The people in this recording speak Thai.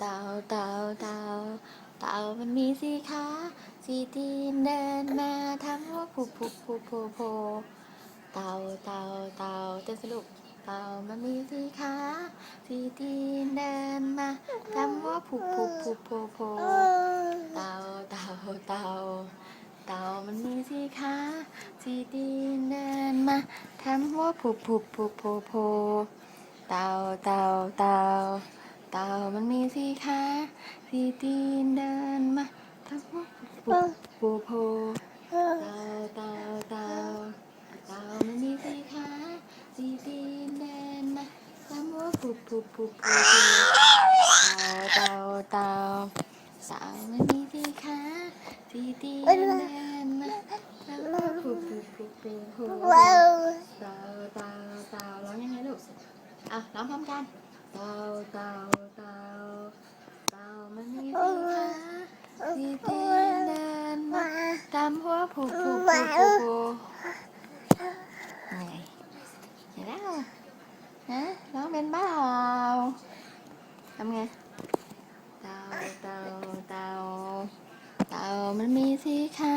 เต่าเต่าเต่าเต่ามันมีสีขาสีตีนเดินมาทำหัวผูผูผูผูโผเต่าเต่าเต่าเต้นสรุปเต่ามันมีสีขาสีตีนเดินมาทำหัวผูผูผูผูโผเต่าเต่าเต่าเต่ามันมีสีขาสีตีนเดินมาทำหัวผูผูผูผูโผเต่าเต่าเต่าเต่า สีตีนเดินมาทำหัวปูปูโพเต่าเต่าเต่าเต่ามันมีสีขาสีตีนเดินมาทำหัวปูปูปูปูเต่าเต่าเต่ามันมีสีขาสีตีนเดินมาทำหัวปูปูปูปูปูเต่าเต่าเต่าร้องยังไงลูกอะร้องพร้อมกันเต่าเต่าเต่าเต่ามันมีสีขา สีตีนเดินมาตามหัวผูกผูกผูกผูกผูกไงเห็นแล้วฮะร้องเป็นเปล่าทำไงเต่าเต่าเต่าเต่ามันมีสีขา